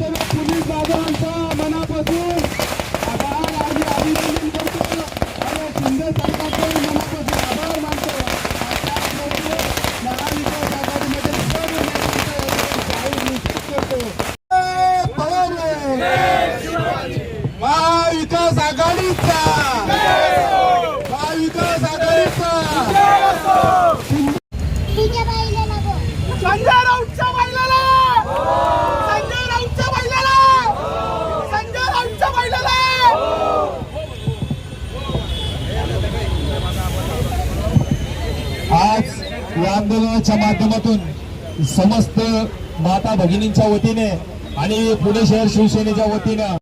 सर्व पोलीस बांधवांचा मनापासून आभार आणि अभिनंदन करतो. आणि शिंदे सरकारचे मनापासून आभार मानतो. त्याचबरोबर महाविकास आघाडीमध्ये सर्व नेत्यांचा करतो महाविकास आघाडीचा महाविकास आघाडीचा आज या आंदोलनाच्या माध्यमातून समस्त माता भगिनींच्या वतीने आणि पुणे शहर शिवसेनेच्या वतीनं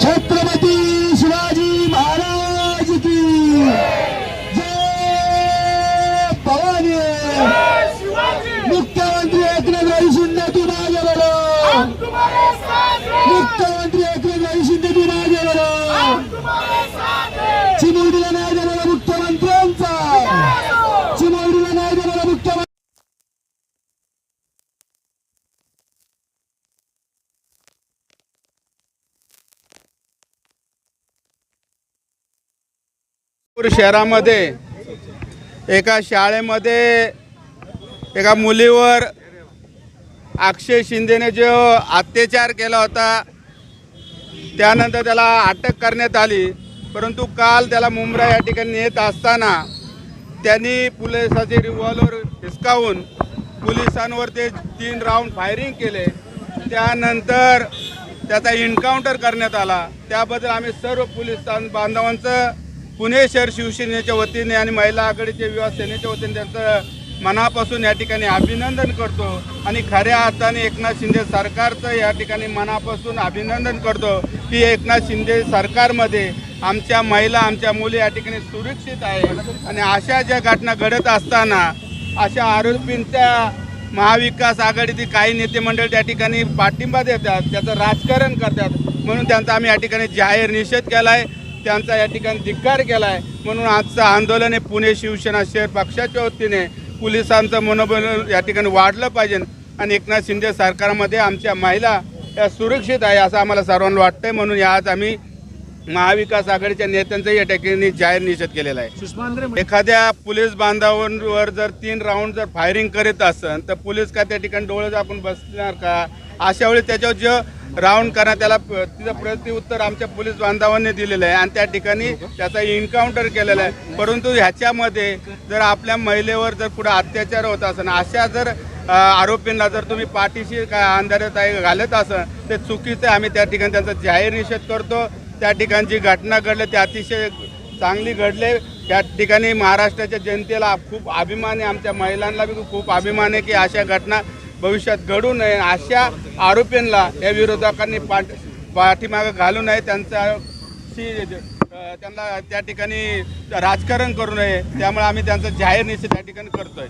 छत्रपती देणारा मुख्यमंत्री शहरामध्ये एका शाळेमध्ये एका मुलीवर अक्षय शिंदेने जो अत्याचार केला होता त्यानंतर त्याला अटक करण्यात आली. परंतु काल त्याला मुंब्रा या ठिकाणी येत असताना त्यांनी पोलिसाचे रिव्हॉल्वर हिसकावून पोलिसांवर ते तीन राऊंड फायरिंग केले. त्यानंतर त्याचा एन्काउंटर करण्यात आला. त्याबद्दल आम्ही सर्व पोलीस बांधवांचं पुणे शहर शिवसेनेच्या वतीने आणि महिला आघाडीचे विवाह सेनेच्या वतीने त्यांचं मनापासून या ठिकाणी अभिनंदन करतो आणि खऱ्या अर्थाने एकनाथ शिंदे सरकारचं या ठिकाणी मनापासून अभिनंदन करतो की एकनाथ शिंदे सरकारमध्ये आमच्या महिला आमच्या मुली या ठिकाणी सुरक्षित आहे. आणि अशा ज्या घटना घडत असताना अशा आरोपींच्या महाविकास आघाडीतील काही नेते मंडळ त्या ठिकाणी पाठिंबा देतात त्याचं राजकारण करतात. म्हणून त्यांचा आम्ही या ठिकाणी जाहीर निषेध केला आहे त्यांचा या ठिकाणी धिक्कार केला आहे म्हणून आजचं आंदोलन हे पुणे शिवसेना शहर पक्षाच्या वतीने पोलिसांचं मनोबल या ठिकाणी वाढलं पाहिजे. आणि एकनाथ शिंदे सरकारमध्ये आमच्या महिला या सुरक्षित आहे असं आम्हाला सर्वांना वाटतंय. म्हणून आज आम्ही महाविकास आघाडीच्या नेत्यांचाही या ठिकाणी जाहीर निषेध केलेला आहे. एखाद्या पोलीस बांधावर जर तीन राऊंड जर फायरिंग करीत असेल तर पोलीस का त्या ठिकाणी डोळे आपण बसणार का? अशा वेळी त्याच्यावर जो राऊंड करा त्याला तिचं प्रत्युत्तर आमच्या पोलीस बांधवांनी दिलेलं आहे. आणि त्या ठिकाणी त्याचा एन्काउंटर केलेला आहे. परंतु ह्याच्यामध्ये जर आपल्या महिलेवर जर पुढे अत्याचार होत असेल अशा जर आरोपींना जर तुम्ही पाठीशी काय अंधारात आहे घालत असाल ते चुकीचं आम्ही त्या ठिकाणी त्यांचा जाहीर निषेध करतो. त्या ठिकाणची जी घटना घडली ते अतिशय चांगली घडले. त्या ठिकाणी महाराष्ट्राच्या जनतेला खूप अभिमान आहे आमच्या महिलांना बी खूप अभिमान आहे की अशा घटना भविष्यात घडू नये. अशा आरोपींना या विरोधकांनी पाठ पाठीमागं घालू नये. त्यांच्याशी त्यांना त्या ठिकाणी राजकारण करू नये. त्यामुळे आम्ही त्यांचा जाहीर निषेध त्या ठिकाणी करतोय.